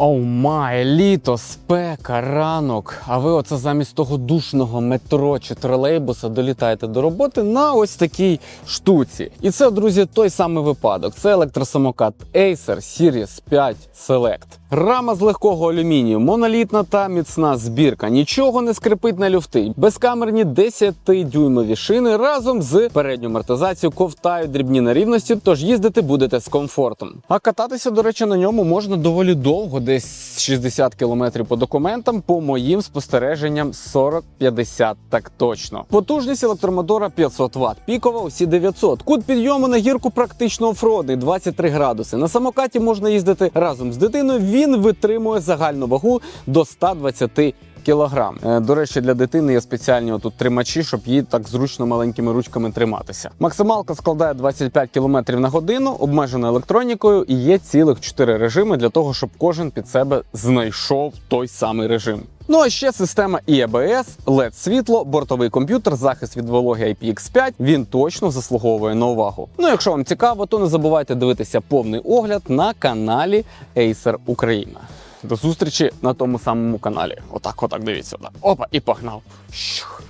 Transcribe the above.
Оу май, літо, спека, ранок. А ви оце замість того душного метро чи тролейбуса долітаєте до роботи на ось такій штуці. І це, друзі, той самий випадок. Це електросамокат Acer Series 5 Select. Рама з легкого алюмінію, монолітна та міцна збірка. Нічого не скрипить на люфти. Безкамерні 10-дюймові шини разом з передньою амортизацією ковтають дрібні нерівності, тож їздити будете з комфортом. А кататися, до речі, на ньому можна доволі довго, десь 60 км по документам, по моїм спостереженням 40-50 так точно. Потужність електромотора 500 Вт, пікова усі 900. Кут підйому на гірку практично офродний 23 градуси. На самокаті можна їздити разом з дитиною. Він витримує загальну вагу до 120 кілограм. Е, До речі, для дитини є спеціальні отут тримачі, щоб їй так зручно маленькими ручками триматися. Максималка складає 25 км на годину, обмежена електронікою, і є цілих 4 режими для того, щоб кожен під себе знайшов той самий режим. Ну а ще система EBS, LED світло, бортовий комп'ютер, захист від вологи IPX5. Він точно заслуговує на увагу. Ну, якщо вам цікаво, то не забувайте дивитися повний огляд на каналі Acer Україна. До зустрічі на тому самому каналі. Отак, отак, дивіться. Опа, і погнав.